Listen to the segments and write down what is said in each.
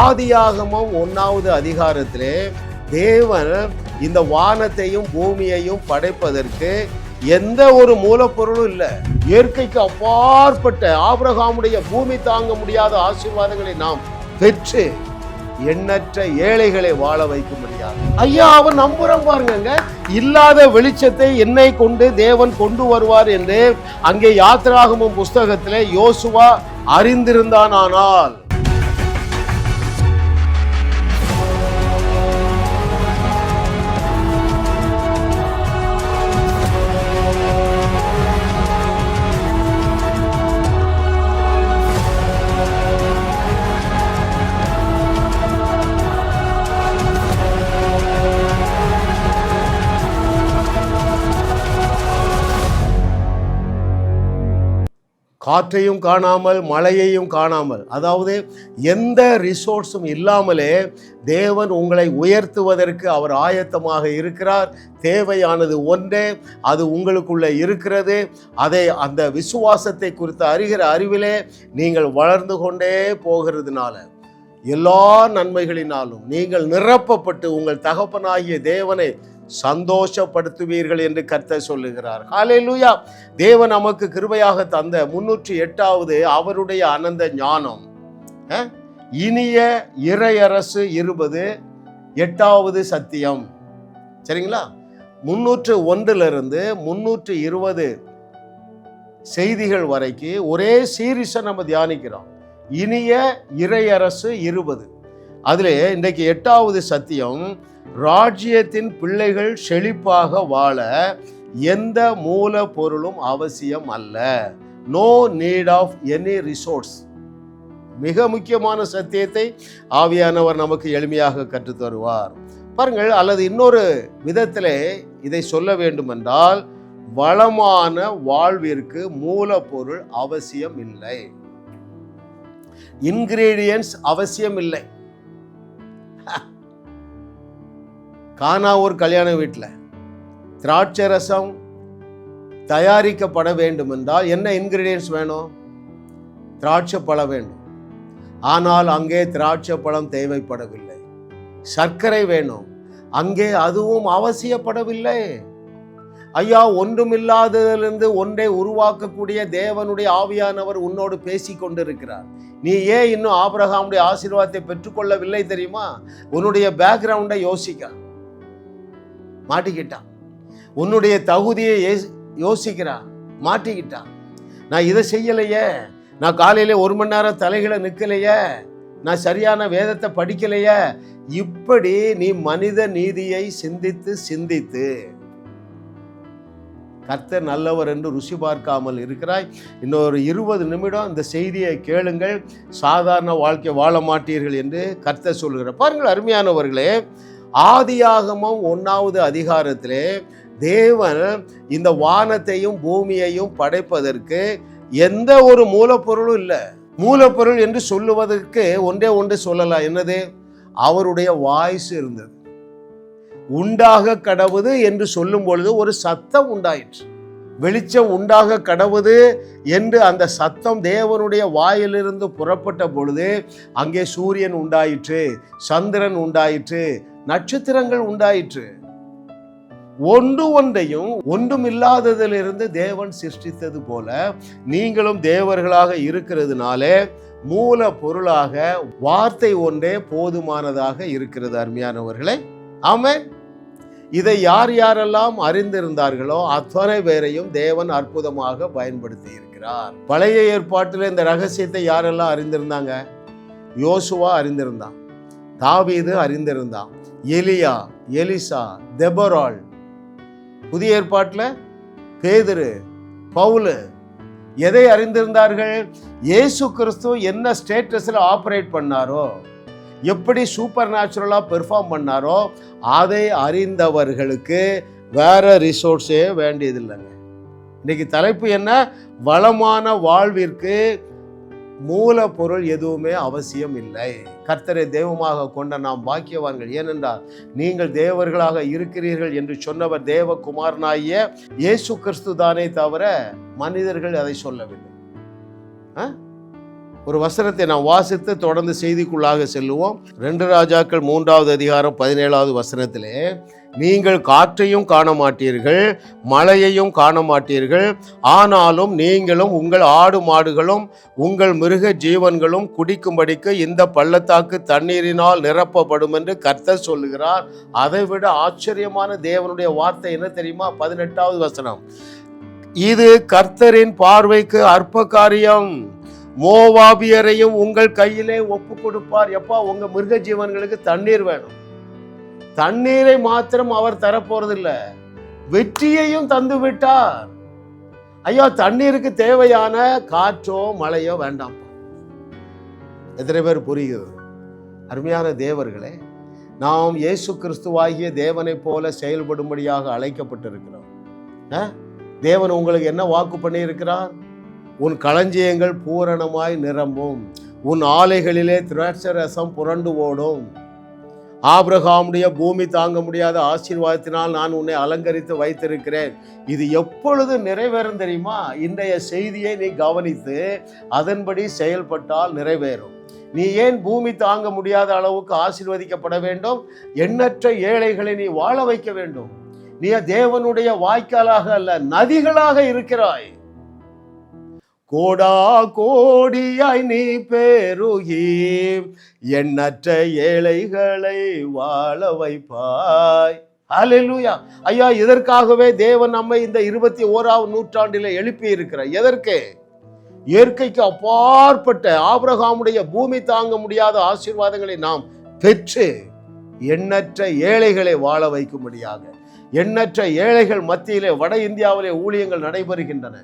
ஆதியாகமம் ஒன்னாவது அதிகாரத்திலே தேவன் இந்த வானத்தையும் பூமியையும் படைப்பதற்கு எந்த ஒரு மூலப்பொருளும் இல்லை. இயற்கைக்கு அப்பாற்பட்ட ஆபிரகாமுடைய பூமி தாங்க முடியாத ஆசீர்வாதங்களை நாம் பெற்று எண்ணற்ற ஏழைகளை வாழ வைக்க முடியாது. ஐயா அவன் நம்புறான் பாருங்க இல்லாத வெளிச்சத்தை என்னை கொண்டு தேவன் கொண்டு வருவார் என்று அங்கே யாத்திராகமும் புஸ்தகத்திலே யோசுவா அறிந்திருந்தானால் காற்றையும் காணாமல் மழையையும் காணாமல். அதாவது எந்த ரிசோர்ஸும் இல்லாமலே தேவன் உங்களை உயர்த்துவதற்கு அவர் ஆயத்தமாக இருக்கிறார். தேவையானது ஒன்றே அது உங்களுக்குள்ளே இருக்கிறது. அதை அந்த விசுவாசத்தை குறித்த அறிகிற அறிவிலே நீங்கள் வளர்ந்து கொண்டே போகிறதுனால. எல்லா நன்மைகளினாலும் நீங்கள் நிரப்பப்பட்டு உங்கள் தகப்பனாகிய தேவனை சந்தோஷப்படுத்துவீர்கள் என்று கர்த்த சொல்லுகிறார். ஹalleluya தேவன் நமக்கு கிருபையாக தந்த முன்னூற்றி எட்டாவது அவருடைய அனந்த ஞானம். இனிய இறையரசு இருபது எட்டாவது சத்தியம். சரிங்களா? முன்னூற்று ஒன்றிலிருந்து முன்னூற்று இருபது செய்திகள் வரைக்கு ஒரே சீரிஸை நம்ம தியானிக்கிறோம். இனிய இறையரசு இருபது. அதில் இன்றைக்கு எட்டாவது சத்தியம் ராஜ்யத்தின் பிள்ளைகள் செழிப்பாக வாழ எந்த மூல பொருளும் அவசியம் அல்ல. No need of any resource மிக முக்கியமான சத்தியத்தை ஆவியானவர் நமக்கு எளிமையாக கற்றுத் தருவார் பாருங்கள் அல்லது இன்னொரு விதத்திலே இதை சொல்ல வேண்டுமென்றால் வளமான வாழ்விற்கு மூலப்பொருள் அவசியம் இல்லை. இன்கிரீடியன்ஸ் அவசியம் இல்லை. கானாவூர் ஒரு கல்யாண வீட்டில் திராட்சை ரசம் தயாரிக்கப்பட வேண்டும் என்றால் என்ன இன்கிரீடியன்ஸ் வேணும்? திராட்சை பழம் வேண்டும். ஆனால் அங்கே திராட்சை பழம் தேவைப்படவில்லை. சர்க்கரை வேணும். அங்கே அதுவும் அவசியப்படவில்லை. ஐயா ஒன்றுமில்லாததிலிருந்து ஒன்றை உருவாக்கக்கூடிய தேவனுடைய ஆவியானவர் உன்னோடு பேசி கொண்டிருக்கிறார். நீ ஏன் இன்னும் ஆபிரகாமுடைய ஆசீர்வாதத்தை பெற்றுக்கொள்ளவில்லை தெரியுமா? உன்னுடைய பேக்ரவுண்டை யோசிக்க மாட்டிக்கிட்டான். உன்னுடைய தகுதியை யோசி- யோசிக்கிறான். மாட்டிக்கிட்டான். நான் இதை செய்யலையே. நான் காலையில ஒரு மணி நேரம் தலைகளை நிற்கலையே. நான் சரியான வேதத்தை படிக்கலையே. இப்படி நீ மனித நீதியை சிந்தித்து சிந்தித்து கர்த்தர் நல்லவர் என்று ருசி பார்க்காமல் இருக்கிறாய். இன்னொரு இருபது நிமிடம் இந்த செய்தியை கேளுங்கள். சாதாரண வாழ்க்கை வாழ மாட்டீர்கள் என்று கர்த்தர் சொல்கிறார். பாருங்கள் அருமையானவர்களே ஆதியாகமம் ஒன்றாவது அதிகாரத்திலே தேவன் இந்த வானத்தையும் பூமியையும் படைப்பதற்கு எந்த ஒரு மூலப்பொருளும் இல்லை. மூலப்பொருள் என்று சொல்லுவதற்கு ஒன்றே ஒன்று சொல்லலாம் என்னது? அவருடைய வாய்ஸ் இருந்தது. உண்டாக கடவுது என்று சொல்லும் பொழுது ஒரு சத்தம் உண்டாயிற்று. வெளிச்சம் உண்டாக கடவுது என்று அந்த சத்தம் தேவனுடைய வாயிலிருந்து புறப்பட்ட பொழுது அங்கே சூரியன் உண்டாயிற்று சந்திரன் உண்டாயிற்று நட்சத்திரங்கள் உண்டாயிற்று. ஒன்று ஒன்றையும் ஒன்றும் இல்லாததிலிருந்து தேவன் சிருஷ்டித்தது போல நீங்களும் தேவர்களாக இருக்கிறதுனாலே மூல பொருளாக வார்த்தை ஒன்றே போதுமானதாக இருக்கிறது அருமையானவர்களே. ஆமாம் இதை யார் யாரெல்லாம் அறிந்திருந்தார்களோ அத்தனை பேரையும் தேவன் அற்புதமாக பயன்படுத்தி இருக்கிறார் பழைய ஏற்பாட்டில் இந்த ரகசியத்தை யாரெல்லாம் அறிந்திருந்தாங்க? யோசுவா அறிந்திருந்தான். தாவீது அறிந்திருந்தான். எலியா எலிசா தெபரால் புதிய ஏற்பாட்டில் பேதுரு பவுலு. எதை அறிந்திருந்தார்கள்? இயேசு கிறிஸ்து என்ன ஸ்டேட்டஸில் ஆப்ரேட் பண்ணாரோ? எப்படி சூப்பர் நேச்சுரலாக பெர்ஃபார்ம் பண்ணாரோ அதை அறிந்தவர்களுக்கு வேறு ரிசோர்ஸே வேண்டியதில்லைங்க. இன்றைக்கி தலைப்பு என்ன? வளமான வாழ்விற்கு மூலப்பொருள் எதுவுமே அவசியம் இல்லை. கர்த்தரை தெய்வமாக கொண்ட நாம் பாக்கியவான்கள். ஏனென்றால் நீங்கள் தேவர்களாக இருக்கிறீர்கள் என்று சொன்னவர் தேவகுமாரனாகிய இயேசு கிறிஸ்து தானே தவிர மனிதர்கள் அதை சொல்லவில்லை. ஆ? ஒரு வசனத்தை நாம் வாசித்து தொடர்ந்து செய்திக்குள்ளாக செல்லுவோம். ரெண்டு ராஜாக்கள் மூன்றாவது அதிகாரம் பதினேழாவது வசனத்திலே நீங்கள் காற்றையும் காண மாட்டீர்கள் மழையையும் காண மாட்டீர்கள் ஆனாலும் நீங்களும் உங்கள் ஆடு மாடுகளும் உங்கள் மிருக ஜீவன்களும் குடிக்கும்படிக்கு இந்த பள்ளத்தாக்கு தண்ணீரினால் நிரப்பப்படும் என்று கர்த்தர் சொல்லுகிறார். அதை விட ஆச்சரியமான தேவனுடைய வார்த்தை என்ன தெரியுமா? பதினெட்டாவது வசனம். இது கர்த்தரின் பார்வைக்கு அற்ப காரியம் மோவாபியரையும் உங்கள் கையிலே ஒப்பு கொடுப்பார். எப்பா உங்க மிருக ஜீவன்களுக்கு தண்ணீர் வேணும். தண்ணீரை மாத்திரம் அவர் தரப்போறதில்லை. வெற்றியையும் தந்து விட்டார். ஐயா தண்ணீருக்கு தேவையான காற்றோ மழையோ வேண்டாம் எத்தனை பேர் புரிகிறது அருமையான தேவர்களே நாம் இயேசு கிறிஸ்துவாகிய தேவனைப் போல செயல்படும்படியாக அழைக்கப்பட்டிருக்கிறோம். ஆ? தேவன் உங்களுக்கு என்ன வாக்கு பண்ணியிருக்கிறார்? உன் களஞ்சியங்கள் பூரணமாய் நிரம்பும். உன் ஆலைகளிலே திராட்சை ரசம் புரண்டு ஓடும். ஆபிரகாமுடைய பூமி தாங்க முடியாத ஆசீர்வாதத்தினால் நான் உன்னை அலங்கரித்து வைத்திருக்கிறேன். இது எப்பொழுது நிறைவேறும் தெரியுமா? இன்றைய செய்தியை நீ கவனித்து அதன்படி செயல்பட்டால் நிறைவேறும். நீ ஏன் பூமி தாங்க முடியாத அளவுக்கு ஆசீர்வதிக்கப்பட வேண்டும்? எண்ணற்ற ஏழைகளை நீ வாழ வைக்க வேண்டும். நீ தேவனுடைய வாய்க்காலாக அல்ல நதிகளாக இருக்கிறாய். கோடா கோடியாய் நீ பெருகி எண்ணற்ற ஏழைகளை வாழ வைப்பாய். ஹalleluya ஐயா இதற்காகவே தேவன் நம்மை இந்த இருபத்தி ஓராவது நூற்றாண்டில் எழுப்பி இருக்கிறார் எதற்கு? இயற்கைக்கு அப்பாற்பட்ட ஆபிரகாமுடைய பூமி தாங்க முடியாத ஆசீர்வாதங்களை நாம் பெற்று எண்ணற்ற ஏழைகளை வாழ வைக்கும்படியாக எண்ணற்ற ஏழைகள் மத்தியிலே வட இந்தியாவிலே ஊழியங்கள் நடைபெறுகின்றன.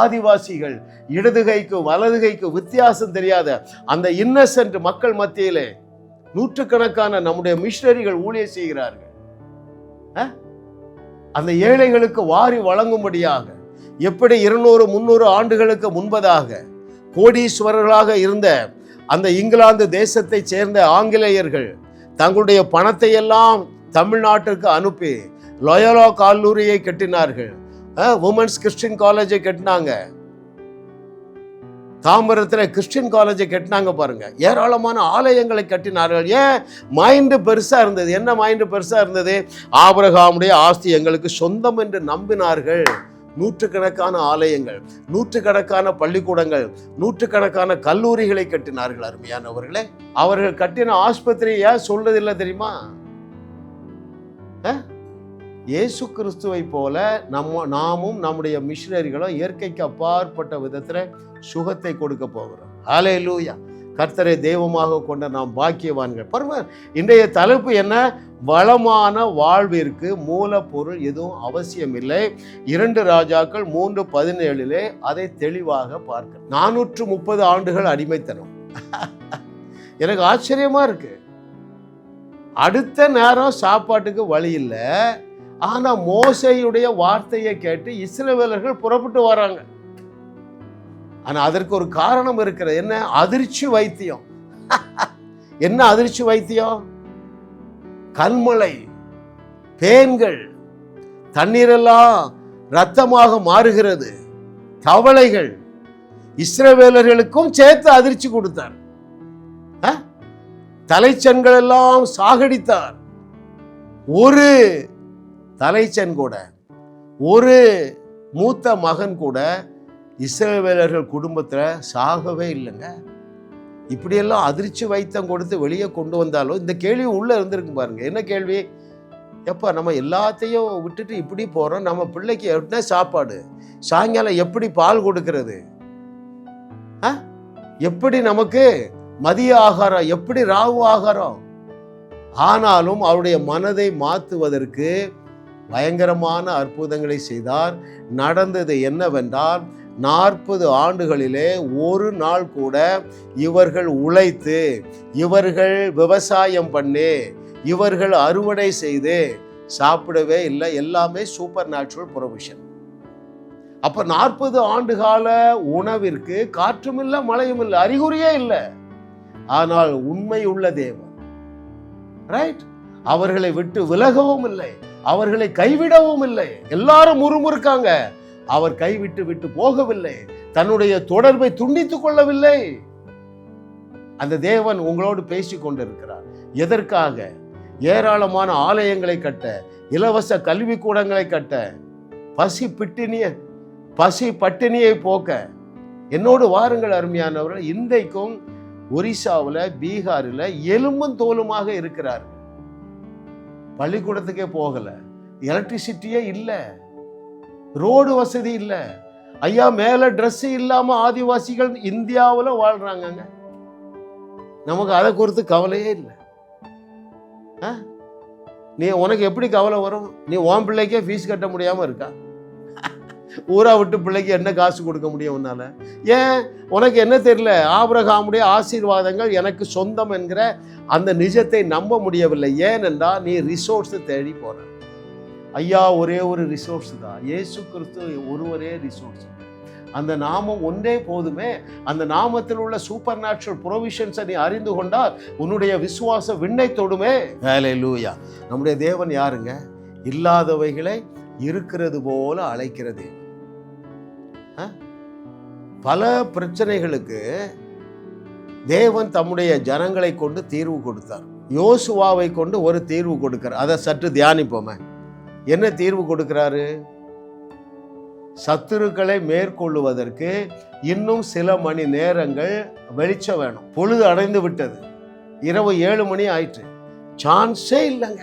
ஆதிவாசிகள் இடதுகைக்கு வலதுகைக்கு வித்தியாசம் தெரியாத அந்த இன்னசென்ட் மக்கள் மத்தியிலே நூற்றுக்கணக்கான நம்முடைய மிஷினரிகள் ஊழியர் செய்கிறார்கள். அந்த ஏழைகளுக்கு வாரி வழங்கும்படியாக எப்படி இருநூறு முந்நூறு ஆண்டுகளுக்கு முன்பதாக கோடீஸ்வரர்களாக இருந்த அந்த இங்கிலாந்து தேசத்தைச் சேர்ந்த ஆங்கிலேயர்கள் தங்களுடைய பணத்தை எல்லாம் தமிழ்நாட்டிற்கு அனுப்பி லொயலா கல்லூரியை கட்டினார்கள். உமன்ஸ் கிறிஸ்டின் காலேஜை கட்டினாங்க. தாம்பரத்தில் கிறிஸ்டின் காலேஜை கட்டினாங்க பாருங்க. ஏராளமான ஆலயங்களை கட்டினார்கள். ஏன்? மைண்டு பெருசாக இருந்தது. என்ன மைண்டு பெருசாக இருந்தது? ஆபரகாமுடைய ஆஸ்தி எங்களுக்கு சொந்தம் என்று நம்பினார்கள். நூற்றுக்கணக்கான ஆலயங்கள் நூற்றுக்கணக்கான பள்ளிக்கூடங்கள் நூற்றுக்கணக்கான கல்லூரிகளை கட்டினார்கள் அருமையானவர்களே. அவர்கள் கட்டின ஆஸ்பத்திரியை ஏன் சொல்றதில்லை தெரியுமா? இயேசு கிறிஸ்துவை போல நம்ம நாமும் நம்முடைய மிஷினரிகளும் இயற்கைக்கு அப்பாற்பட்ட விதத்தில் சுகத்தை கொடுக்க போகிறோம். ஹாலே லூயா கர்த்தரை தெய்வமாக கொண்ட நாம் பாக்கியவான்கள். பரவாயில்ல இன்றைய தலைப்பு என்ன? வளமான வாழ்விற்கு மூலப்பொருள் எதுவும் அவசியமில்லை. இரண்டு ராஜாக்கள் மூன்று பதினேழிலே அதை தெளிவாக பார்க்க. நானூற்று முப்பது ஆண்டுகள் அடிமைத்தனம். எனக்கு ஆச்சரியமா இருக்கு. அடுத்த நேரம் சாப்பாட்டுக்கு வழி இல்லை. ஆனா மோசையுடைய வார்த்தையை கேட்டு இஸ்ரவேலர்கள் புறப்பட்டு வராங்க. ஆனா அதற்கு ஒரு காரணம் இருக்கிறது. என்ன? அதிர்ச்சி வைத்தியம். என்ன அதிர்ச்சி வைத்தியம்? கண்மலை பேன்கள் தண்ணீரெல்லாம் ரத்தமாக மாறுகிறது. தவளைகள் இஸ்ரவேலர்களுக்கும் சேர்த்து அதிர்ச்சி கொடுத்தார். தலைச்சன்கள் எல்லாம் சாகடித்தார். ஒரு தலைச்சன் கூட ஒரு மூத்த மகன் கூட இஸ்ரேவேலர்கள் குடும்பத்தில் சாகவே இல்லைங்க. இப்படியெல்லாம் அதிர்ச்சி வைத்தம் கொடுத்து வெளியே கொண்டு வந்தாலும் இந்த கேள்வி உள்ளே இருந்திருக்கு பாருங்க. என்ன கேள்வி? எப்பா நம்ம எல்லாத்தையும் விட்டுட்டு இப்படி போகிறோம் நம்ம பிள்ளைக்கு என்ன சாப்பாடு? சாயங்காலம் எப்படி பால் கொடுக்கறது? ஆ? எப்படி நமக்கு மதிய ஆகாரம் எப்படி ராவு ஆகாரம்? ஆனாலும் அவருடைய மனதை மாற்றுவதற்கு பயங்கரமான அற்புதங்களை செய்தார். நடந்தது என்னவென்றால் நாற்பது ஆண்டுகளிலே ஒரு நாள் கூட இவர்கள் உழைத்து இவர்கள் விவசாயம் பண்ணி இவர்கள் அறுவடை செய்து சாப்பிடவே இல்லை. எல்லாமே சூப்பர் நேச்சுரல் ப்ரொவிஷன் அப்போ நாற்பது ஆண்டு கால உணவிற்கு காற்றும் இல்லை மழையும் இல்லை அறிகுறியே இல்லை. ஆனால் உண்மை உள்ள தேவன். ரைட் அவர்களை விட்டு விலகவும் இல்லை. அவர்களை கைவிடவும் இல்லை. எல்லாரும் முறுமுறுக்காங்க. அவர் கைவிட்டு விட்டு போகவில்லை. தன்னுடைய தொடர்பை துண்டித்துக் கொள்ளவில்லை. அந்த தேவன் உங்களோடு பேசி கொண்டிருக்கிறார். எதற்காக? ஏராளமான ஆலயங்களை கட்ட இலவச கல்விக்கூடங்களை கட்ட பசி பிட்டினிய பசி பட்டினியை போக்க. என்னோடு வாருங்கள் அருமையானவர்கள். இன்றைக்கும் ஒரிசாவில் பீகாரில் எலும்பும் தோலுமாக இருக்கிறார் பள்ளிக்கூடத்துக்கே போகலை. எலக்ட்ரிசிட்டியே இல்லை. ரோடு வசதி இல்லை. ஐயா மேலே ட்ரெஸ் இல்லாமல் ஆதிவாசிகள் இந்தியாவில் வாழ்கிறாங்கங்க நமக்கு அதை குறித்து கவலையே இல்லை. ஆ? நீ உனக்கு எப்படி கவலை வரும்? நீ உன் பிள்ளைக்கே ஃபீஸ் கட்ட முடியாமல் இருக்கா? ஊரா விட்டு பிள்ளைக்கு என்ன காசு கொடுக்க முடியும் உன்னால? ஏன்? உனக்கு என்ன தெரியல? ஆபிரகாமுடைய ஆசீர்வாதங்கள் எனக்கு சொந்தம் என்கிற அந்த நிஜத்தை நம்ப முடியவில்லை. ஏனென்றால் நீ ரிசோர்ஸ் தேடி போற. ஐயா ஒரே ஒரு ரிசோர்ஸ் தான். இயேசு கிறிஸ்து ஒருவரே ரிசோர்ஸ் அந்த நாமம் ஒன்றே போதுமே. அந்த நாமத்தில் உள்ள சூப்பர் நேச்சுரல் ப்ரொவிஷன்ஸை நீ அறிந்து கொண்டால் உன்னுடைய விசுவாச விண்ணை தொடுமே. வேலை லூயா நம்முடைய தேவன் யாருங்க? இல்லாதவைகளை இருக்கிறது போல அழைக்கிறது பல பிரச்சனைகளுக்கு தேவன் தம்முடைய ஜனங்களை கொண்டு தீர்வு கொடுத்தார். யோசுவாவை கொண்டு ஒரு தீர்வு கொடுக்கிறார். அதை சற்று தியானிப்போமே. என்ன தீர்வு கொடுக்கிறாரு? சத்துருக்களை மேற்கொள்ளுவதற்கு இன்னும் சில மணி நேரங்கள் வெளிச்சம் வேணும். பொழுது அடைந்து விட்டது. இரவு ஏழு மணி ஆயிற்று. சான்ஸே இல்லைங்க.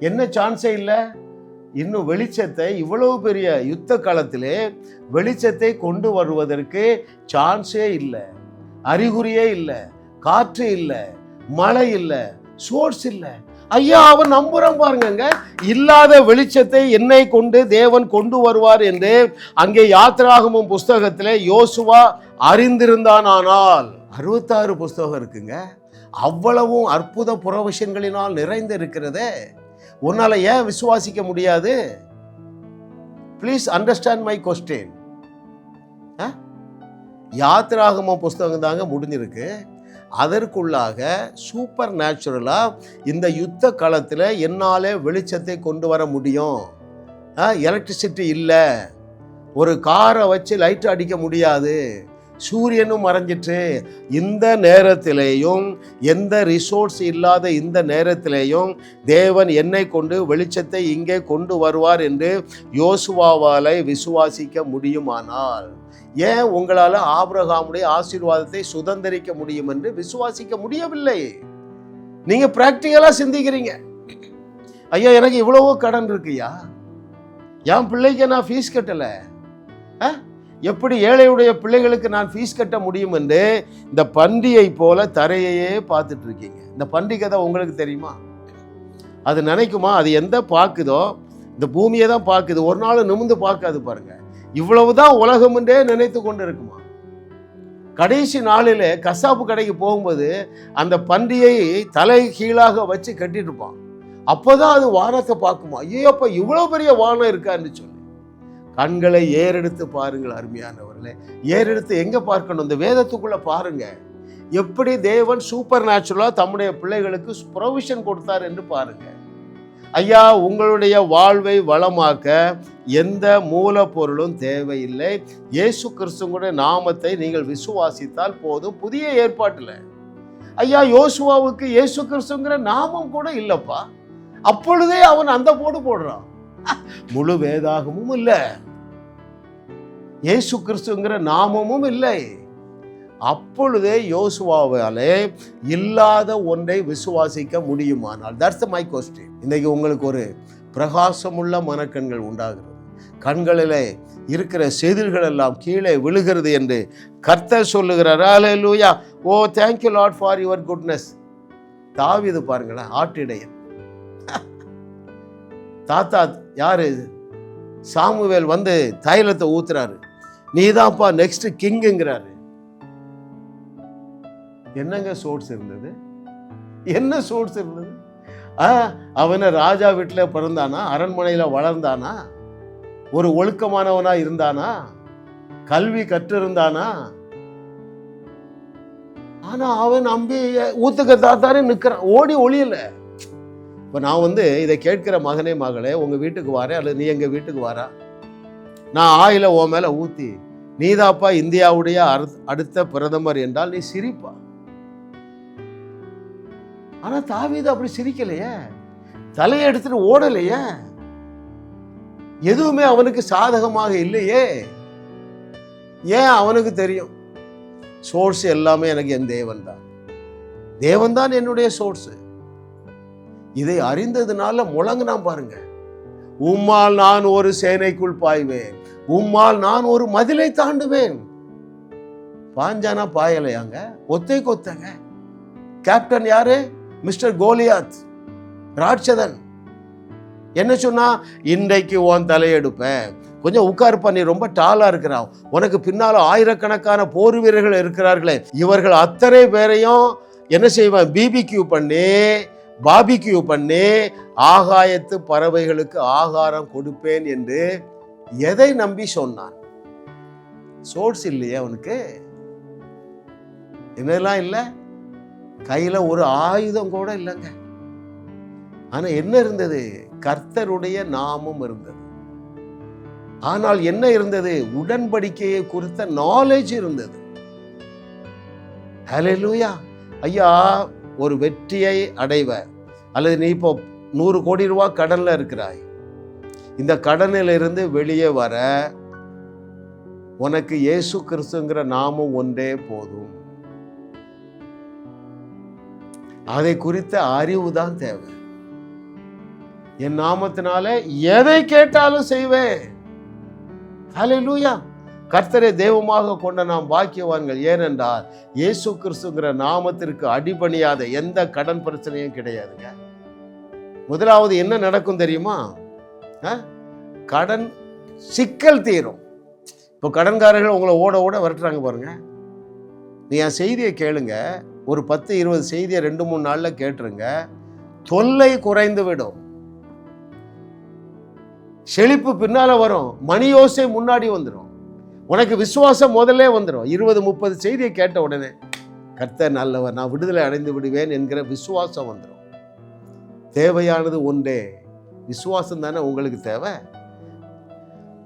என்ன சான்ஸே இல்லை? இன்னும் வெளிச்சத்தை இவ்வளவு பெரிய யுத்த காலத்திலே வெளிச்சத்தை கொண்டு வருவதற்கு சான்ஸே இல்லை. அறிகுறியே இல்லை காற்று இல்லை மழை இல்லை சோர்ஸ் இல்லை. ஐயா அவன் நம்புறான் பாருங்கங்க. இல்லாத வெளிச்சத்தை என்னை கொண்டு தேவன் கொண்டு வருவார் என்று அங்கே யாத்திராகமும் புஸ்தகத்தில் யோசுவா அறிந்திருந்தானால் அறுபத்தாறு புஸ்தகம் இருக்குங்க. அவ்வளவும் அற்புத புறவசங்களினால் நிறைந்து இருக்கிறதே. உன்னால் ஏன் விசுவாசிக்க முடியாது? ப்ளீஸ் அண்டர்ஸ்டாண்ட் மை கொஸ்டின் யாத்திராகம புஸ்தகம் தாங்க முடிஞ்சிருக்கு. அதற்குள்ளாக சூப்பர் நேச்சுரலாக இந்த யுத்த காலத்தில் என்னாலே வெளிச்சத்தை கொண்டு வர முடியும். எலக்ட்ரிசிட்டி இல்லை. ஒரு காரை வச்சு லைட் அடிக்க முடியாது. சூரியனும் மறைஞ்சிட்டு இந்த நேரத்திலேயும் எந்த ரிசோர்ஸ் இல்லாத இந்த நேரத்திலேயும் தேவன் என்னை கொண்டு வெளிச்சத்தை இங்கே கொண்டு வருவார் என்று யோசுவாவாலை விசுவாசிக்க முடியுமானால் ஏன் உங்களால் ஆபிரகாமுடைய ஆசீர்வாதத்தை சுதந்திரிக்க முடியும் என்று விசுவாசிக்க முடியவில்லை? நீங்க பிராக்டிக்கலா சிந்திக்கிறீங்க. ஐயா எனக்கு இவ்வளவோ கடன் இருக்குயா என் பிள்ளைக்கு நான் ஃபீஸ் கட்டலை. ஆ? எப்படி ஏழையுடைய பிள்ளைகளுக்கு நான் ஃபீஸ் கட்ட முடியும் என்று இந்த பண்டிகை போல தரையையே பார்த்துட்டு இருக்கீங்க. இந்த பண்டிகை தான் உங்களுக்கு தெரியுமா? அது நினைக்குமா? அது எந்த பார்க்குதோ இந்த பூமியை தான் பார்க்குது ஒரு நாள் நிமிந்து பார்க்காது பாருங்கள் இவ்வளவுதான் உலகம் என்றே நினைத்து கொண்டு இருக்குமா கடைசி நாளில் கசாப்பு கடைக்கு போகும்போது அந்த பன்றியை தலை கீழாக வச்சு கட்டிட்டு இருப்பான். அப்போதான் அது வானத்தை பார்க்குமா? ஐயோ அப்போ இவ்வளோ பெரிய வானம் இருக்கான்னு சொல்லி. கண்களை ஏறெடுத்து பாருங்கள் அருமையானவர்களே. ஏறெடுத்து எங்கே பார்க்கணும்? இந்த வேதத்துக்குள்ளே பாருங்க. எப்படி தேவன் சூப்பர் நேச்சுரலாக தம்முடைய பிள்ளைகளுக்கு ப்ரொவிஷன் கொடுத்தார் என்று பாருங்கள் ஐயா உங்களுடைய வாழ்வை வளமாக்க எந்த மூலப்பொருளும் தேவையில்லை. இயேசு கிறிஸ்துவோட நாமத்தை நீங்கள் விசுவாசித்தால் போதும். புதிய ஏற்பாட்டில். ஐயா யோசுவாவுக்கு இயேசு கிறிஸ்துங்கிற நாமம் கூட இல்லைப்பா. அப்பொழுதே அவன் அந்த போடு போடுறான். முழு வேதாகமும் இல்லை. இயேசு கிறிஸ்துங்கிற நாமமும் இல்லை. அப்பொழுதே யோசுவாவாலே இல்லாத ஒன்றை விசுவாசிக்க முடியுமானால் தட்ஸ் மை கொஸ்டின் இன்னைக்கு உங்களுக்கு ஒரு பிரகாசமுள்ள மனக்கண்கள் உண்டாகிறது. கண்களிலே இருக்கிற செதில்கள் எல்லாம் கீழே விழுகிறது என்று கர்த்தர் சொல்லுகிறார். லூயா ஓ thank you lord for your goodness தாவிது பாருங்களேன் ஆட்டிடையன். தாத்தா யாரு? சாமுவேல் வந்து தைலத்தை ஊத்துறாரு. நீதான்ப்பா நெக்ஸ்ட் கிங்குங்கிறாரு என்னங்க சோர்ஸ் இருந்தது? என்ன சோர்ஸ் இருந்தது? ஆ அவனை ராஜா வீட்டில் பிறந்தானா? அரண்மனையில் வளர்ந்தானா? ஒரு ஒழுக்கமானவனா இருந்தானா? கல்வி கற்றிருந்தானா? ஆனா அவன் நம்பி ஊத்துக்க தாத்தாரு நிற்கிறான் ஓடி ஒளியல. இப்போ நான் வந்து இதை கேட்கிற மகனே மகளே உங்கள் வீட்டுக்கு வரேன் அல்லது நீ எங்கள் வீட்டுக்கு வாரா? நான் ஆயில உன் மேலே ஊற்றி நீதாப்பா இந்தியாவுடைய அடுத்த பிரதமர் என்றால் நீ சிரிப்பா. ஆனால் தாவீது அப்படி சிரிக்கலையே? தலையை எடுத்துட்டு ஓடலையே? எதுவுமே அவனுக்கு சாதகமாக இல்லையே? ஏன் அவனுக்கு தெரியும்? சோர்ஸ் எல்லாமே எனக்கு என் தேவன் தான் தேவன் தான் என்னுடைய சோர்ஸ். இதை அறிந்ததுனால முழங்கினா பாருங்க உம்மால் நான் ஒரு சேனைக்குள் பாய்வேன். உம்மால் நான் ஒரு மதிலை தாண்டுவேன். பாஞ்சானா பாயலையாங்க? ஒத்தை கொத்தங்க. கேப்டன் யாரு? மிஸ்டர் கோலியாத் ராட்சதன். என்ன சொன்னா இன்றைக்கு உன் தலையெடுப்பேன். கொஞ்சம் உட்காருப்பா நீ ரொம்ப டாலா இருக்கிறான் உனக்கு பின்னால ஆயிரக்கணக்கான போர் வீரர்கள் இருக்கிறார்களே. இவர்கள் அத்தனை பேரையும் என்ன செய்வேன்? பிபிக்யூ பண்ணி பாபிக்யூ பண்ணி ஆகாயத்து பறவைகளுக்கு ஆகாரம் கொடுப்பேன் என்று எதை நம்பி சொன்னான்? சோர்ஸ் இல்லையே அவனுக்கு. என்னெல்லாம் இல்லை? கையில் ஒரு ஆயுதம் கூட இல்லைங்க. ஆனால் என்ன இருந்தது? கர்த்தருடைய நாமம் இருந்தது. ஆனால் என்ன இருந்தது? உடன்படிக்கையை குறித்த நாலேஜ் இருந்தது. ஹலெலூயா ஐயா ஒரு வெற்றியை அடைவ அல்லது நீ இப்போ நூறு கோடி ரூபாய் கடனில் இருக்கிறாய். இந்த கடனில் இருந்து வெளியே வர உனக்கு இயேசு கிறிஸ்துங்கிற நாமம் ஒன்றே போதும். அதை குறித்த அறிவு தான் தேவை. என் நாமத்தினால எதை கேட்டாலும் செய்வேன். ஹalleluya கர்த்தரை தெய்வமாக கொண்ட நாம் பாக்கியவான்கள். ஏனென்றால் இயேசு கிறிஸ்துங்கிற நாமத்திற்கு அடிபணியாத எந்த கடன் பிரச்சனையும் கிடையாதுங்க. முதலாவது என்ன நடக்கும் தெரியுமா? ஆ? கடன் சிக்கல் தீரும். இப்போ கடன்காரர்கள் உங்களை ஓட ஓட விரட்டுறாங்க பாருங்க. நீ என் செய்தியை கேளுங்க. ஒரு பத்து இருபது செய்தியை ரெண்டு மூணு நாளில் கேட்டுருங்க. தொல்லை குறைந்து விடும். செழிப்பு பின்னால் வரும். மணி யோசை முன்னாடி வந்துடும் உனக்கு விசுவாசம் முதல்ல வந்துடும் இருபது முப்பது செய்தியை கேட்ட உடனே கர்த்தர் நல்லவர் நான் விடுதலை அடைந்து விடுவேன் என்கிற விசுவாசம் வந்துடும் தேவையானது ஒன்றே விசுவாசம் தானே உங்களுக்கு தேவை?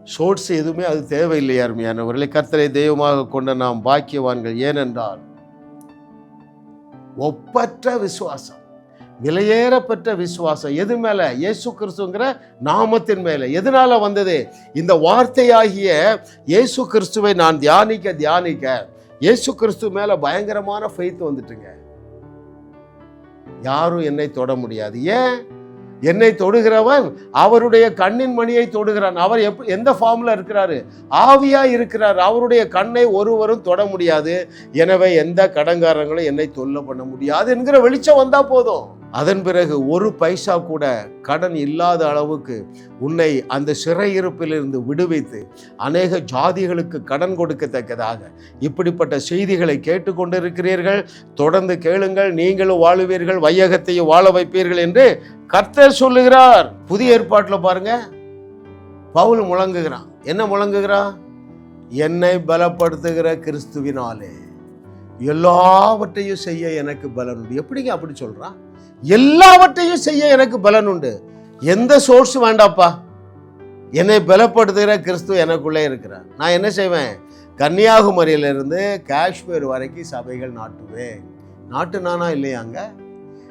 சோர்ஸ் எதுவுமே அது தேவையில்லை அருமையானவர்களை. கர்த்தரை தெய்வமாக கொண்ட நாம் பாக்கியவான்கள். ஏனென்றால் ஒப்பற்ற விசுவாசம் விலையேறப்பட்ட விசுவாசம். எது மேல? இயேசு கிறிஸ்துங்கிற நாமத்தின் மேல. எதனால வந்தது? இந்த வார்த்தையாகிய இயேசு கிறிஸ்துவை நான் தியானிக்க தியானிக்க இயேசு கிறிஸ்து மேல பயங்கரமான ஃபெய்த் வந்துட்டுங்க. யாரும் என்னை தொட முடியாது. ஏன்? என்னை தொடுகிறவன் அவருடைய கண்ணின் மணியை தொடுகிறான். அவர் எப் எந்த ஃபார்மில் இருக்கிறாரு? ஆவியாக இருக்கிறார். அவருடைய கண்ணை ஒருவரும் தொட முடியாது. எனவே எந்த கடன்காரங்களும் என்னை தொல்லை பண்ண முடியாது என்கிற வெளிச்சம் வந்தால் போதும். அதன் பிறகு ஒரு பைசா கூட கடன் இல்லாத அளவுக்கு உன்னை அந்த சிறையிருப்பிலிருந்து விடுவித்து அநேக ஜாதிகளுக்கு கடன் கொடுக்கத்தக்கதாக இப்படிப்பட்ட செய்திகளை கேட்டுக்கொண்டிருக்கிறீர்கள். தொடர்ந்து கேளுங்கள். நீங்களும் வாழுவீர்கள். வையகத்தையும் வாழ வைப்பீர்கள் என்று கர்த்தர் சொல்லுகிறார். புதிய ஏற்பாட்டில் பாருங்க. பவுல் முழங்குகிறான். என்ன முழங்குகிறான் என்னை பலப்படுத்துகிற கிறிஸ்துவினாலே. எல்லாவற்றையும் செய்ய எனக்கு பலன் உண்டு. எப்படிங்க அப்படி சொல்றான் எல்லாவற்றையும் செய்ய எனக்கு பலன் உண்டு. எந்த சோர்ஸ் வேண்டாப்பா? என்னை பலப்படுத்துகிற கிறிஸ்து எனக்குள்ளே இருக்கிறார். நான் என்ன செய்வேன்? கன்னியாகுமரியிலிருந்து காஷ்மீர் வரைக்கும் சபைகள் நாட்டுவேன். நாட்டு நானா இல்லையாங்க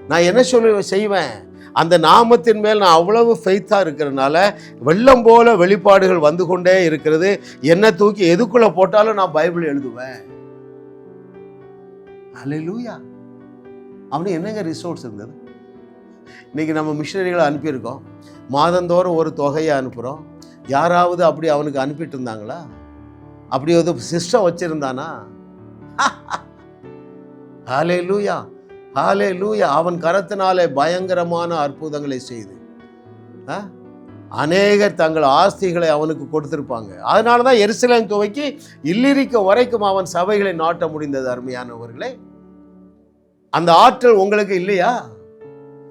நான் என்ன சொல்லி செய்வேன். அந்த நாமத்தின் மேல் நான் அவ்வளவு ஃபெய்த்தாக இருக்கிறதுனால வெள்ளம் போல வெளிப்பாடுகள் வந்து கொண்டே இருக்கிறது. என்னை தூக்கி எதுக்குள்ளே போட்டாலும் நான் பைபிள் எழுதுவேன். அல்லேலூயா அவனுக்கு என்னங்க ரிசோர்ஸ் இருந்தது? இன்னைக்கு நம்ம மிஷினரிகளை அனுப்பியிருக்கோம். மாதந்தோறும் ஒரு தொகையை அனுப்புகிறோம் யாராவது அப்படி அவனுக்கு அனுப்பிட்டு இருந்தாங்களா? அப்படி ஒரு சிஸ்டம் வச்சிருந்தானா? ஹாலே லூயா ஹாலே லூயா அவன் கரத்தினாலே பயங்கரமான அற்புதங்களை செய்து. ஆ? அநேகர் தங்கள் ஆஸ்திகளை அவனுக்கு கொடுத்திருப்பாங்க. அதனால தான் எருசலேம் துவைக்கு இல்லிரிக்க வரைக்கும் அவன் சபைகளை நாட்ட முடிந்தது அருமையானவர்களே. அந்த ஆற்றல் உங்களுக்கு இல்லையா?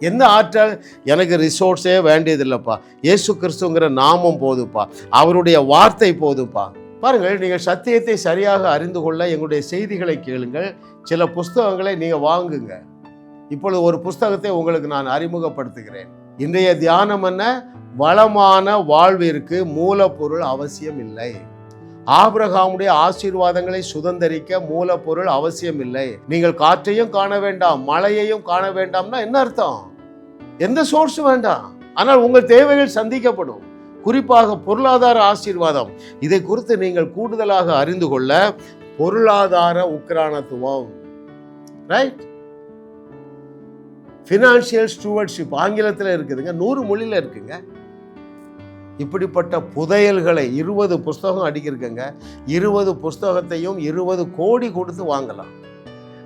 எந்த ஆற்றல்? எனக்கு ரிசோர்ஸே வேண்டியதில்லைப்பா. இயேசு கிறிஸ்துங்கிற நாமம் போதுப்பா. அவருடைய வார்த்தை போதுப்பா. பாருங்கள் நீங்கள் சத்தியத்தை சரியாக அறிந்து கொள்ள எங்களுடைய செய்திகளை கேளுங்கள். சில புஸ்தகங்களை நீங்கள் வாங்குங்க. இப்பொழுது ஒரு புஸ்தகத்தை உங்களுக்கு நான் அறிமுகப்படுத்துகிறேன். இன்றைய தியானம் என்ன? வளமான வாழ்விற்கு மூலப்பொருள் அவசியம் இல்லை. ஆபிரகாமுடைய ஆசீர்வாதங்களை சுதந்தரிக்க மூலப்பொருள் அவசியம் இல்லை. நீங்கள் காற்றையும் காண வேண்டாம் மழையையும் காண வேண்டாம்னா என்ன அர்த்தம்? எந்த சோர்ஸ் வேண்டாம். ஆனால் உங்கள் தேவைகள் சந்திக்கப்படும். குறிப்பாக பொருளாதார ஆசீர்வாதம். இதை குறித்து நீங்கள் கூடுதலாக அறிந்து கொள்ள பொருளாதார உக்ரானத்துவம் ரைட் ஃபினான்ஷியல் ஸ்டூவர்ட்ஷிப் ஆங்கிலத்தில் இருக்குதுங்க நூறு மொழியில் இருக்குங்க. இப்படிப்பட்ட புதையல்களை இருபது புஸ்தகம் அடிக்கிருக்கங்க. இருபது புஸ்தகத்தையும் இருபது கோடி கொடுத்து வாங்கலாம்.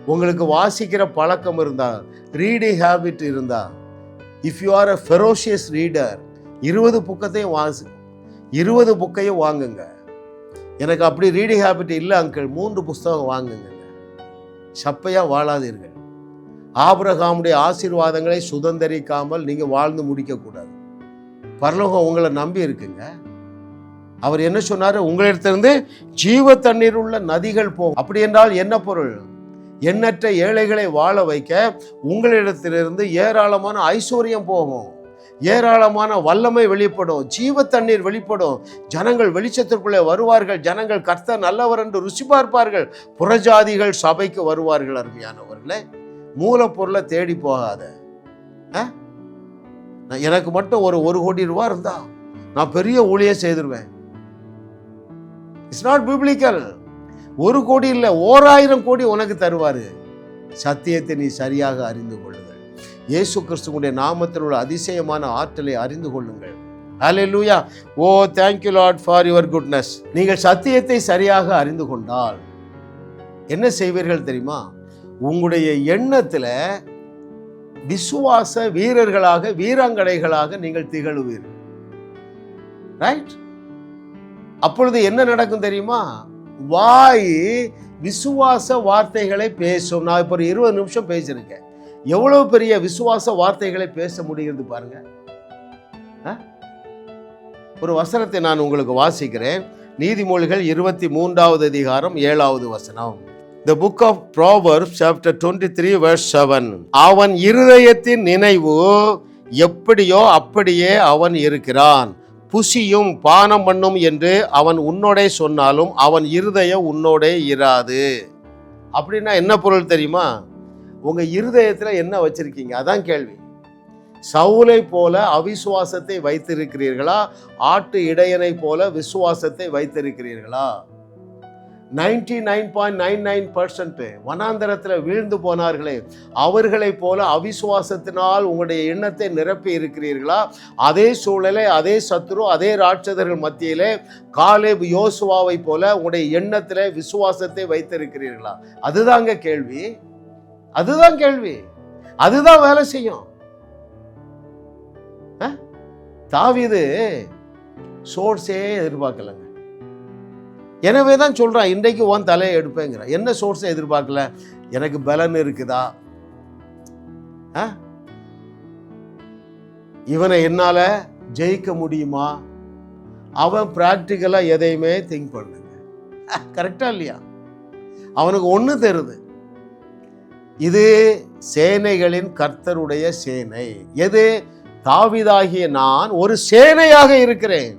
உங்களுக்கு வாசிக்கிற பழக்கம் இருந்தால் ரீடிங் ஹேபிட் இருந்தால் if you are a ferocious reader இருபது புக்கத்தையும் வாசி இருபது புக்கையும் வாங்குங்க. எனக்கு அப்படி ரீடிங் ஹேபிட் இல்லை அங்கிள் மூன்று புஸ்தகம் வாங்குங்க சப்பையாக வாழாதீர்கள். ஆபிரகாமுடைய ஆசீர்வாதங்களை சுதந்தரிக்காமல் நீங்கள் வாழ்ந்து முடிக்கக்கூடாது. பரலோகம் உங்களை நம்பி இருக்குங்க. அவர் என்ன சொன்னார்? உங்களிடத்திலிருந்து ஜீவ தண்ணீர் உள்ள நதிகள் போகும் அப்படி என்றால் என்ன பொருள்? எண்ணற்ற ஏழைகளை வாழ வைக்க உங்களிடத்திலிருந்து ஏராளமான ஐஸ்வர்யம் போகும். ஏராளமான வல்லமை வெளிப்படும். ஜீவ தண்ணீர் வெளிப்படும். ஜனங்கள் வெளிச்சத்திற்குள்ளே வருவார்கள். ஜனங்கள் கர்த்த நல்லவர் என்று ருசி பார்ப்பார்கள். புறஜாதிகள் சபைக்கு வருவார்கள் அருமையானவர்களே. மூலப்பொருளை தேடி போகாத. ஆ? நான் எனக்கு மட்டும் ஒரு ஒரு கோடி ரூபா இருந்தா நான் பெரிய ஊழியை செய்திருவேன். இட்ஸ் நாட் பிப்ளிக்கல் ஒரு கோடி இல்லை ஓராயிரம் கோடி உனக்கு தருவாரு. சத்தியத்தை நீ சரியாக அறிந்து கொள்ளுங்கள். இயேசு கிறிஸ்துவனுடைய நாமத்தில் உள்ள அதிசயமான ஆற்றலை அறிந்து கொள்ளுங்கள். ஹalleluya ஓ thank you lord for your goodness நீங்கள் சத்தியத்தை சரியாக அறிந்து கொண்டால் என்ன செய்வீர்கள் தெரியுமா? உங்களுடைய எண்ணத்தில் விசுவாச வீரர்களாக வீராங்கனைகளாக நீங்கள் திகழுவீர்கள். ரைட் அப்பொழுது என்ன நடக்கும் தெரியுமா? வாய் விசுவாச வார்த்தைகளை பேசும். நான் இப்போ ஒரு இருபது நிமிஷம் பேசியிருக்கேன். எவ்வளவு பெரிய விசுவாச வார்த்தைகளை பேச முடிகிறது பாருங்க. ஒரு வசனத்தை நான் உங்களுக்கு வாசிக்கிறேன். நீதிமொழிகள் இருபத்தி மூன்றாவது அதிகாரம் ஏழாவது வசனம். The book of proverbs chapter twenty three verse seven அவன் இருதயத்தின் நினைவு எப்படியோ அப்படியே அவன் இருக்கிறான். புசியும் பானம் பண்ணும் என்று அவன் உன்னோடே சொன்னாலும் அவன் இருதயம் உன்னோடே இராது. அப்படின்னா என்ன பொருள் தெரியுமா? உங்கள் இருதயத்தில் என்ன வச்சுருக்கீங்க? அதான் கேள்வி. சவுலை போல அவிசுவாசத்தை வைத்திருக்கிறீர்களா? ஆட்டு இடையனை போல விசுவாசத்தை வைத்திருக்கிறீர்களா? Ninety nine point nine nine percent வனாந்தரத்தில் வீழ்ந்து போனார்களே. அவர்களைப் போல அவிசுவாசத்தினால் உங்களுடைய எண்ணத்தை நிரப்பி இருக்கிறீர்களா? அதே சூழலை அதே சத்ரு அதே ராட்சதர்கள் மத்தியிலே காலேப் யோசுவாவை போல உங்களுடைய எண்ணத்தில் விசுவாசத்தை வைத்திருக்கிறீர்களா? அதுதாங்க கேள்வி. அதுதான் கேள்வி. அதுதான் வேலை செய்யும். தாவிது சோர்ஸே எதிர்பார்க்கலங்க. எனவே தான் சொல்கிறான் இன்றைக்கு உன் தலையை எடுப்பேங்கிறான் என்ன சோர்ஸை எதிர்பார்க்கல? எனக்கு பலன் இருக்குதா? ஆ? இவனை என்னால் ஜெயிக்க முடியுமா? அவன் ப்ராக்டிக்கலாக எதையுமே திங்க் பண்ணுங்க கரெக்டாக இல்லையா? அவனுக்கு ஒன்று தெரியுது. இது சேனைகளின் கர்த்தருடைய சேனை. எது? தாவிதாகிய நான் ஒரு சேனையாக இருக்கிறேன்.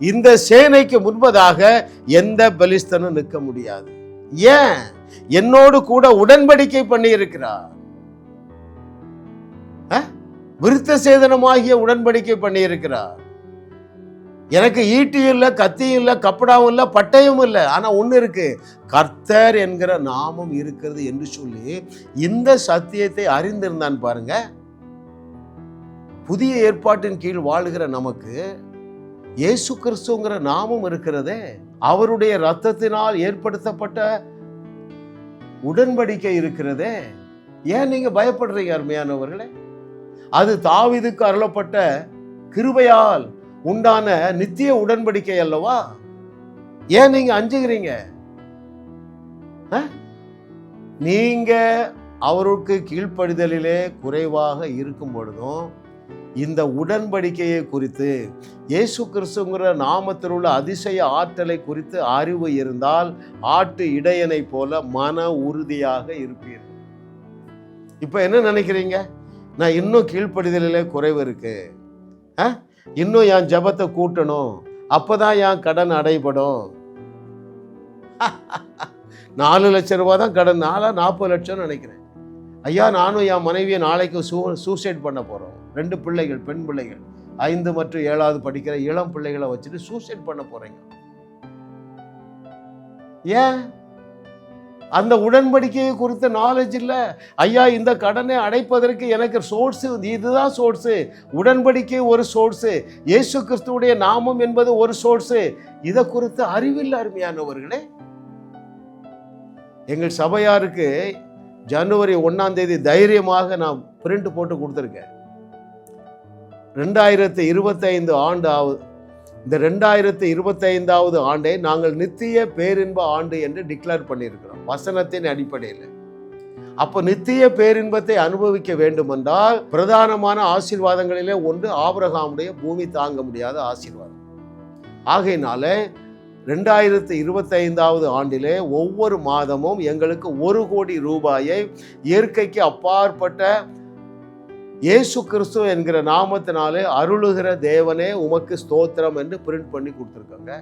இந்த சேனைக்கு முன்பதாக எந்த பலிஸ்தனும் நிற்க முடியாது. ஏன்? என்னோடு கூட உடன்படிக்கை பண்ணி இருக்கிறார் விருத்த சேதனமாகிய உடன்படிக்கை பண்ணி இருக்கிறார் எனக்கு ஈட்டியும் இல்லை கத்தியும் இல்லை கப்படாவும் இல்லை பட்டயம் இல்லை. ஆனால் ஒன்று இருக்கு. கர்த்தர் என்கிற நாமம் இருக்கிறது என்று சொல்லி இந்த சத்தியத்தை அறிந்திருந்தான் பாருங்க. புதிய ஏற்பாட்டின் கீழ் வாழுகிற நமக்கு இயேசு கிறிஸ்துங்கிற நாமம் இருக்கிறதே அவருடைய ரத்தத்தினால் ஏற்படுத்தப்பட்ட உடன்படிக்கை இருக்கிறதே. ஏன் நீங்க பயப்படுறீங்க அருமையானவர்களே? அது தாவிதுக்கு அருளப்பட்ட கிருபையால் உண்டான நித்திய உடன்படிக்கை அல்லவா? ஏன் நீங்க அஞ்சுகிறீங்க? ஆ? நீங்க அவருக்கு கீழ்ப்படிதலிலே குறைவாக இருக்கும் பொழுதும் இந்த உடன்படிக்கையை குறித்து இயேசு கிறிஸ்துங்கிற நாமத்தில் உள்ள அதிசய ஆற்றலை குறித்து அறிவு இருந்தால் ஆட்டு இடையனை போல மன உறுதியாக இருப்பீர்கள் இப்போ என்ன நினைக்கிறீங்க? நான் இன்னும் கீழ்ப்படிதலிலே குறைவு இருக்கு. ஆ? இன்னும் என் ஜெபத்தை கூட்டணும். அப்போதான் என் கடன் அடைபடும். நாலு லட்சம் ரூபா தான் கடன். நாலா நாற்பது லட்சம்னு நினைக்கிறேன். ஐயா நானும் என் மனைவியை நாளைக்கு சூ சூசைட் பண்ண போகிறோம் ரெண்டு பிள்ளைகள் பெண் பிள்ளைகள். ஐந்து மற்றும் ஏழாவது படிக்கிற இளம் பிள்ளைகளை வச்சுட்டு சூசைட் பண்ண போகிறீங்க ஏன்? அந்த உடன்படிக்கையை குறித்த நாலேஜ் இல்லை. ஐயா இந்த கடனை அடைப்பதற்கு எனக்கு சோர்ஸு இதுதான் சோர்ஸு உடன்படிக்கை ஒரு சோர்ஸு இயேசு கிறிஸ்துவுடைய நாமம் என்பது ஒரு சோர்ஸு இதை குறித்து அறிவில்லை அருமையானவர்களே. எங்கள் சபையாருக்கு ஜனவரி ஒன்றாம் தேதி தைரியமாக நான் பிரிண்ட் போட்டு கொடுத்துருக்கேன். ரெண்டாயிரத்தி இருபத்தைந்து ஆண்டு ஆகுது இந்த ரெண்டாயிரத்தி இருபத்தைந்தாவது ஆண்டை நாங்கள் நித்திய பேரின்ப ஆண்டு என்று டிக்ளேர் பண்ணியிருக்கிறோம் வசனத்தின் அடிப்படையில். அப்போ நித்திய பேரின்பத்தை அனுபவிக்க வேண்டுமென்றால் பிரதானமான ஆசீர்வாதங்களிலே ஒன்று ஆபரகாமுடைய பூமி தாங்க முடியாத ஆசீர்வாதம். ஆகையினால ரெண்டாயிரத்து இருபத்தைந்தாவது ஆண்டிலே ஒவ்வொரு மாதமும் எங்களுக்கு ஒரு கோடி ரூபாயை இயற்கைக்கு அப்பாற்பட்ட இயேசு கிறிஸ்து என்கிற நாமத்தினாலே அருளுகிற தேவனே உமக்கு ஸ்தோத்திரம் என்று பிரிண்ட் பண்ணி கொடுத்துருக்காங்க.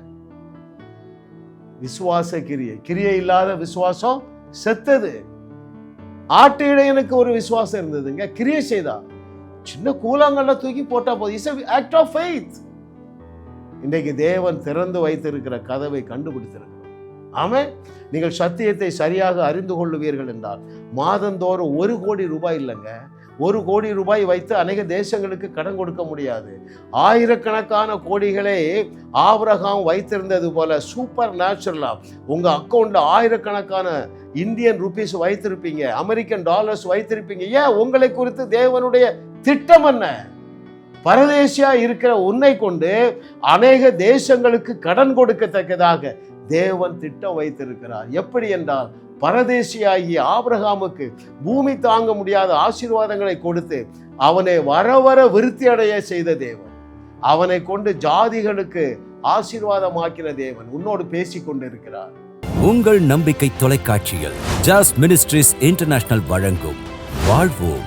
விசுவாச கிரியை. கிரியை இல்லாத விசுவாசம் செத்தது. ஆட்டு இடையனுக்கு ஒரு விசுவாசம் இருந்ததுங்க. கிரியை செய்தா. சின்ன கூலாங்கல்ல தூக்கி போட்டா போதும். இஸ் ஆக்ட் ஆஃப் ஃபெய்த் இன்றைக்கு தேவன் திறந்து வைத்திருக்கிற கதவை கண்டுபிடித்திருக்கிறோம். ஆமாம் நீங்கள் சத்தியத்தை சரியாக அறிந்து கொள்ளுவீர்கள் என்றால் மாதந்தோறும் ஒரு கோடி ரூபாய் இல்லைங்க. ஒரு கோடி ரூபாய் வைத்து அநேக தேசங்களுக்கு கடன் கொடுக்க முடியாது. ஆயிரக்கணக்கான கோடிகளை ஆபிரகாம் வைத்திருந்தது போல சூப்பர் நேச்சுரலாக உங்கள் அக்கௌண்ட்ல ஆயிரக்கணக்கான இந்தியன் ருபீஸ் வைத்திருப்பீங்க அமெரிக்கன் டாலர்ஸ் வைத்திருப்பீங்க. ஏன்? உங்களை குறித்து தேவனுடைய திட்டம் என்ன? பரதேசியா இருக்கிற உன்னை கொண்டு அநேக தேசங்களுக்கு கடன் கொடுக்கத்தக்கதாக தேவன் திட்டம் வைத்திருக்கிறார். எப்படி என்றால் பரதேசியாகிய ஆபிரகாமுக்கு பூமி தாங்க முடியாத ஆசீர்வாதங்களை கொடுத்து அவனை வர வர விருத்தி அடைய செய்த தேவன். அவனை கொண்டு ஜாதிகளுக்கு ஆசீர்வாதமாக்கின தேவன் உன்னோடு பேசி கொண்டிருக்கிறார். உங்கள் நம்பிக்கை தொலைக்காட்சியில் ஜாஸ் மினிஸ்ட்ரிஸ் இன்டர்நேஷனல் வழங்கும் வாழ்வோம்.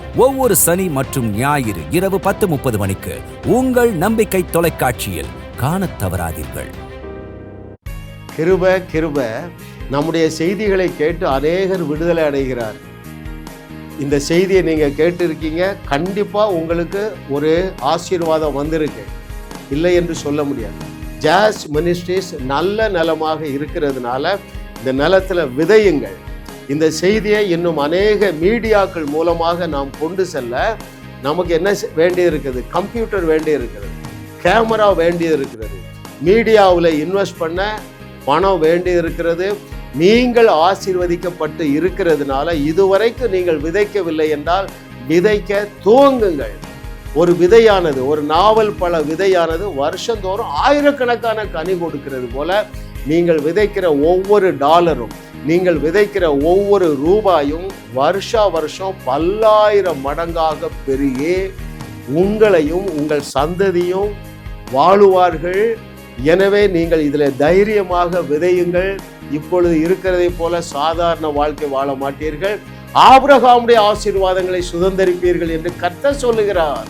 ஒவ்வொரு சனி மற்றும் ஞாயிறு இரவு பத்து முப்பது மணிக்கு உங்கள் நம்பிக்கை தொலைக்காட்சியில் காணத் தவறாதீர்கள். கிருப கிருப. நம்முடைய செய்திகளை கேட்டு அநேகர் விடுதலை அடைகிறார். இந்த செய்தியை நீங்கள் கேட்டிருக்கீங்க. கண்டிப்பாக உங்களுக்கு ஒரு ஆசீர்வாதம் வந்திருக்கு. இல்லை என்று சொல்ல முடியாது. ஜாஸ் மினிஸ்ட்ரிஸ் நல்ல நிலமாக இருக்கிறதுனால இந்த நிலத்தில் விதையுங்கள். இந்த செய்தியை இன்னும் அநேக மீடியாக்கள் மூலமாக நாம் கொண்டு செல்ல நமக்கு என்ன செ- வேண்டி இருக்குது? கம்ப்யூட்டர் வேண்டி இருக்கிறது கேமரா வேண்டி இருக்கிறது. மீடியாவில் இன்வெஸ்ட் பண்ண பணம் வேண்டி இருக்கிறது. நீங்கள் ஆசீர்வதிக்கப்பட்டு இருக்கிறதுனால இதுவரைக்கும் நீங்கள் விதைக்கவில்லை என்றால் விதைக்க துவங்குங்கள். ஒரு விதையானது ஒரு நாவல் பல விதையானது வருஷந்தோறும் ஆயிரக்கணக்கான கனி கொடுக்கிறது போல நீங்கள் விதைக்கிற ஒவ்வொரு டாலரும் நீங்கள் விதைக்கிற ஒவ்வொரு ரூபாயும் வருஷா வருஷம் பல்லாயிரம் மடங்காக பெருகி உங்களையும் உங்கள் சந்ததியும் வாழுவார்கள். எனவே நீங்கள் இதில் தைரியமாக விதையுங்கள். இப்பொழுது இருக்கிறதை போல சாதாரண வாழ்க்கை வாழ மாட்டீர்கள். ஆபிரகாமுடைய ஆசீர்வாதங்களை சுதந்தரிப்பீர்கள் என்று கத்த சொல்லுகிறார்.